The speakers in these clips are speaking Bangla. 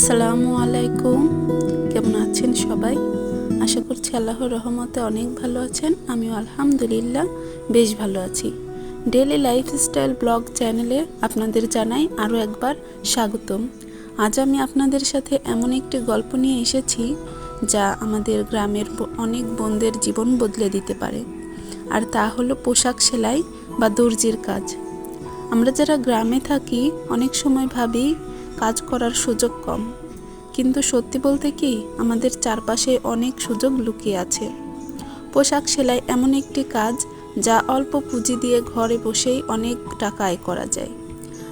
আসসালামু আলাইকুম। কেমন আছেন সবাই? আশা করছি আল্লাহর রহমতে অনেক ভালো আছেন। আমিও আলহামদুলিল্লাহ বেশ ভালো আছি। ডেলি লাইফস্টাইল ব্লগ চ্যানেলে আপনাদের জানাই আরও একবার স্বাগতম। আজ আমি আপনাদের সাথে এমন একটি গল্প নিয়ে এসেছি, যা আমাদের গ্রামের অনেক বোনদের জীবন বদলে দিতে পারে। আর তা হলো পোশাক সেলাই বা দর্জির কাজ। আমরা যারা গ্রামে থাকি, অনেক সময় ভাবি কাজ করার সুযোগ কম। কিন্তু সত্যি বলতে কি, আমাদের চারপাশে অনেক সুযোগ লুকিয়ে আছে। পোশাক সেলাই এমন একটি কাজ যা অল্প পুঁজি দিয়ে ঘরে বসেই অনেক টাকা আয় করা যায়।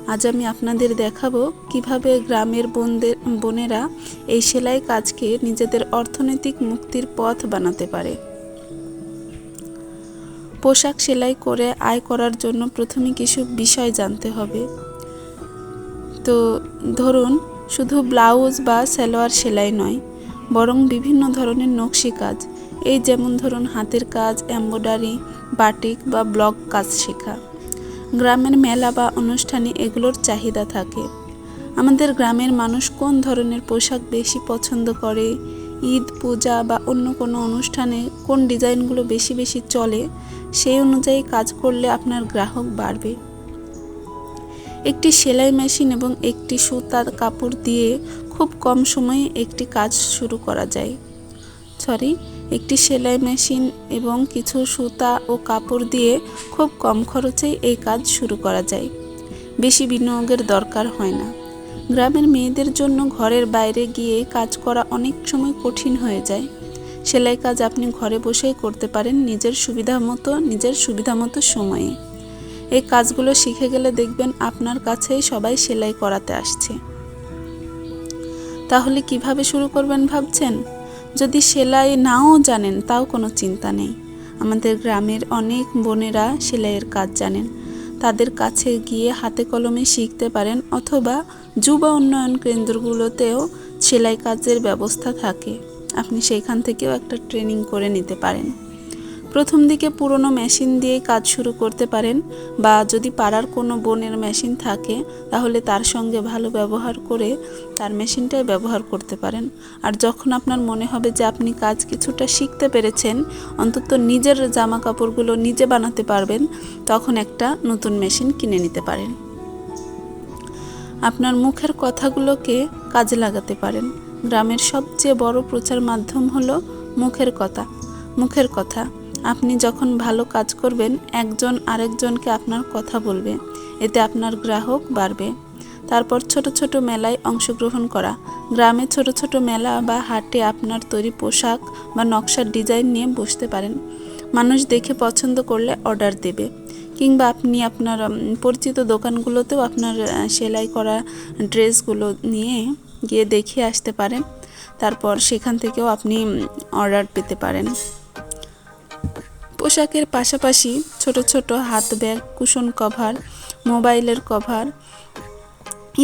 আজ আমি আপনাদের দেখাবো কীভাবে গ্রামের বোনদের বোনেরা এই সেলাই কাজকে নিজেদের অর্থনৈতিক মুক্তির পথ বানাতে পারে। পোশাক সেলাই করে আয় করার জন্য প্রথমে কিছু বিষয় জানতে হবে। তো ধরুন, শুধু ব্লাউজ বা সালোয়ার সেলাই নয়, বরং বিভিন্ন ধরনের নকশি কাজ। এই যেমন ধরুন, হাতের কাজ, এমব্রয়ডারি, বাটিক বা ব্লক কাজ শেখা। গ্রামের মেলা বা অনুষ্ঠানে এগুলোর চাহিদা থাকে। আমাদের গ্রামের মানুষ কোন ধরনের পোশাক বেশি পছন্দ করে? ঈদ, পূজা বা অন্য কোনো অনুষ্ঠানে কোন ডিজাইনগুলো বেশি বেশি চলে? সেই অনুযায়ী কাজ করলে আপনার গ্রাহক বাড়বে। একটি সেলাই মেশিন এবং একটি সুতার কাপড় দিয়ে খুব কম সময়ে একটি কাজ শুরু করা যায়। সরি, একটি সেলাই মেশিন এবং কিছু সুতা ও কাপড় দিয়ে খুব কম খরচেই এই কাজ শুরু করা যায়। বেশি বিনিয়োগের দরকার হয় না। গ্রামের মেয়েদের জন্য ঘরের বাইরে গিয়ে কাজ করা অনেক সময় কঠিন হয়ে যায়। সেলাই কাজ আপনি ঘরে বসেই করতে পারেন নিজের সুবিধা মতো, নিজের সুবিধা মতো সময়ে। এই কাজগুলো শিখে গেলে দেখবেন আপনার কাছেই সবাই সেলাই করাতে আসছে। তাহলে কীভাবে শুরু করবেন ভাবছেন? যদি সেলাই নাও জানেন, তাও কোনো চিন্তা নেই। আমাদের গ্রামের অনেক বোনেরা সেলাইয়ের কাজ জানেন। তাদের কাছে গিয়ে হাতে কলমে শিখতে পারেন অথবা যুব উন্নয়ন কেন্দ্রগুলোতেও সেলাই কাজের ব্যবস্থা থাকে। আপনি সেইখান থেকেও একটা ট্রেনিং করে নিতে পারেন। প্রথম দিকে পুরনো মেশিন দিয়েই কাজ শুরু করতে পারেন বা যদি পাড়ার কোনো বোনের মেশিন থাকে, তাহলে তার সঙ্গে ভালো ব্যবহার করে তার মেশিনটাই ব্যবহার করতে পারেন। আর যখন আপনার মনে হবে যে আপনি কাজ কিছুটা শিখতে পেরেছেন, অন্তত নিজের জামা কাপড়গুলো নিজে বানাতে পারবেন, তখন একটা নতুন মেশিন কিনে নিতে পারেন। আপনার মুখের কথাগুলোকে কাজে লাগাতে পারেন। গ্রামের সবচেয়ে বড় প্রচার মাধ্যম হলো মুখের কথা। মুখের কথা। আপনি যখন ভালো কাজ করবেন, একজন আরেকজনকে আপনার কথা বলবে। এতে আপনার গ্রাহক বাড়বে। তারপর ছোট ছোট মেলায় অংশগ্রহণ করা। গ্রামে ছোট ছোট মেলা বা হাটে আপনার তৈরি পোশাক বা নকশার ডিজাইন নিয়ে বসতে পারেন। মানুষ দেখে পছন্দ করলে অর্ডার দেবে। কিংবা আপনি আপনার পরিচিত দোকানগুলোতেও আপনার সেলাই করা ড্রেসগুলো নিয়ে গিয়ে দেখিয়ে আসতে পারেন। তারপর সেখান থেকেও আপনি অর্ডার পেতে পারেন। পোশাকের পাশাপাশি ছোট ছোট হাত ব্যাগ, কুশন কভার, মোবাইলের কভার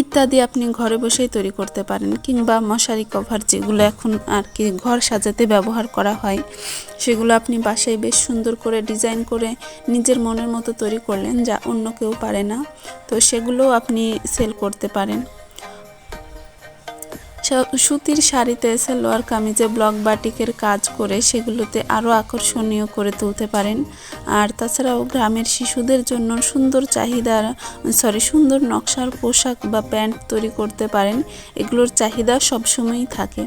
ইত্যাদি আপনি ঘরে বসেই তৈরি করতে পারেন কিংবা মশারি কভার যেগুলো এখন আর কি ঘর সাজাতে ব্যবহার করা হয়, সেগুলো আপনি বাসায় বেশ সুন্দর করে ডিজাইন করে নিজের মনের মতো তৈরি করলেন যা অন্য কেউ পারে না। তো সেগুলোও আপনি সেল করতে পারেন। সুতির শাড়িতে সালোয়ার কামিজে ব্লক বাটিকের কাজ করে সেগুলোতে আরও আকর্ষণীয় করে তুলতে পারেন। আর তাছাড়াও গ্রামের শিশুদের জন্য সুন্দর চাহিদার সরি সুন্দর নকশার পোশাক বা প্যান্ট তৈরি করতে পারেন। এগুলোর চাহিদা সবসময়ই থাকে।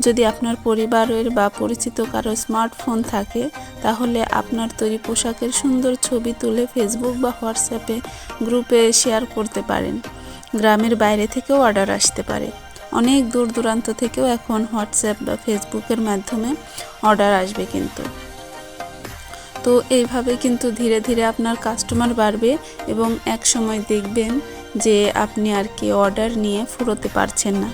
যদি আপনার পরিবারের বা পরিচিত কারও স্মার্টফোন থাকে, তাহলে আপনার তৈরি পোশাকের সুন্দর ছবি তুলে ফেসবুক বা হোয়াটসঅ্যাপে গ্রুপে শেয়ার করতে পারেন। গ্রামের বাইরে থেকেও অর্ডার আসতে পারে। অনেক দূর দূরান্ত থেকেও এখন হোয়াটসঅ্যাপ বা ফেসবুকের মাধ্যমে অর্ডার আসবে কিন্তু। তো এইভাবে কিন্তু ধীরে ধীরে আপনার কাস্টমার বাড়বে এবং এক সময় দেখবেন যে আপনি আর কি অর্ডার নিয়ে ফুরোতে পারছেন না।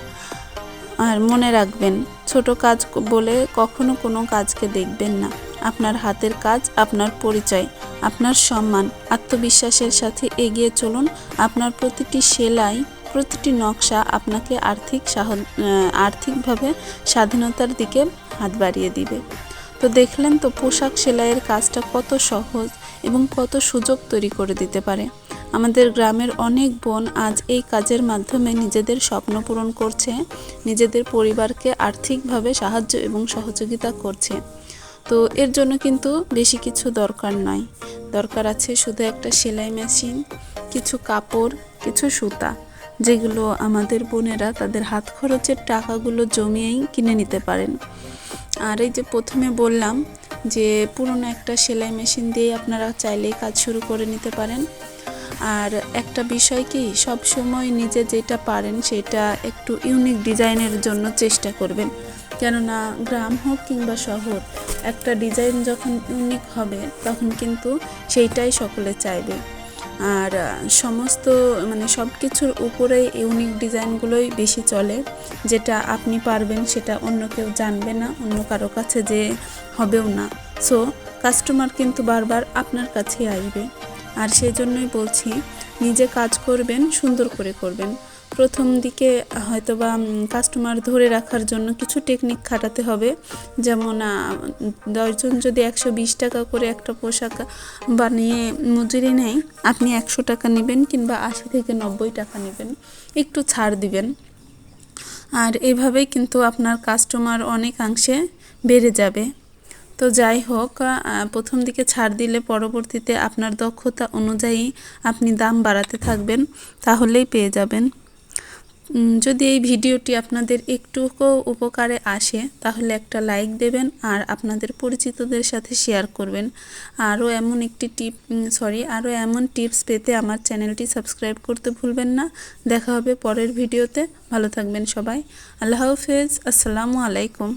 আর মনে রাখবেন, ছোট কাজ বলে কখনো কোনো কাজকে দেখবেন না। আপনার হাতের কাজ, আপনার পরিচয়, আপনার সম্মান, আত্মবিশ্বাসের সাথে এগিয়ে চলুন। আপনার প্রতিটি সেলাই প্রতিটি নকশা আপনাকে আর্থিক আর্থিকভাবে স্বাধীনতার দিকে হাত বাড়িয়ে দিবে। তো দেখলেন তো পোশাক সেলাইয়ের কাজটা কত সহজ এবং কত সুযোগ তৈরি করে দিতে পারে। আমাদের গ্রামের অনেক বোন আজ এই কাজের মাধ্যমে নিজেদের স্বপ্ন পূরণ করছে, নিজেদের পরিবারকে আর্থিকভাবে সাহায্য এবং সহযোগিতা করছে। তো এর জন্য কিন্তু বেশি কিছু দরকার নয়। দরকার আছে শুধু একটা সেলাই মেশিন, কিছু কাপড়, কিছু সুতা। যেগুলো আমাদের বোনেরা তাদের হাত খরচের টাকাগুলো জমিয়েই কিনে নিতে পারেন। আর এই যে প্রথমে বললাম যে পুরনো একটা সেলাই মেশিন দিয়ে আপনারা চাইলেই কাজ শুরু করে নিতে পারেন। আর একটা বিষয় কি সব সময় নিজে যেটা পারেন সেটা একটু ইউনিক ডিজাইনের জন্য চেষ্টা করবেন। কেননা গ্রাম হোক কিংবা শহর, একটা ডিজাইন যখন ইউনিক হবে তখন কিন্তু সেইটাই সকলে চাইবে। আর সমস্ত মানে সব কিছুর উপরেই ইউনিক ডিজাইনগুলোই বেশি চলে। যেটা আপনি পারবেন সেটা অন্য কেউ জানবে না, অন্য কারও কাছে যে হবেও না। সো কাস্টমার কিন্তু বারবার আপনার কাছে আসবে। আর সেই জন্যই বলছি, নিজে কাজ করবেন, সুন্দর করে করবেন। প্রথম দিকে হয়তোবা কাস্টমার ধরে রাখার জন্য কিছু টেকনিক খাটাতে হবে। যেমন দশজন যদি একশো বিশ টাকা করে একটা পোশাক বানিয়ে মজুরি নেয়, আপনি একশো টাকা নেবেন কিংবা আশি থেকে নব্বই টাকা নেবেন। একটু ছাড় দিবেন। আর এভাবেই কিন্তু আপনার কাস্টমার অনেকাংশে বেড়ে যাবে। তো যাই হোক প্রথম দিকে ছাড় দিলে পরবর্তীতে আপনার দক্ষতা অনুযায়ী আপনি দাম বাড়াতে থাকবেন, তাহলেই পেয়ে যাবেন। যদি এই ভিডিওটি আপনাদের একটুকু উপকারে আসে, তাহলে একটা লাইক দেবেন আর আপনাদের পরিচিতদের সাথে শেয়ার করবেন। আরও এমন একটি টিপ সরি আরও এমন টিপস পেতে আমার চ্যানেলটি সাবস্ক্রাইব করতে ভুলবেন না। দেখা হবে পরের ভিডিওতে। ভালো থাকবেন সবাই। আল্লাহ হাফেজ। আসসালামু আলাইকুম।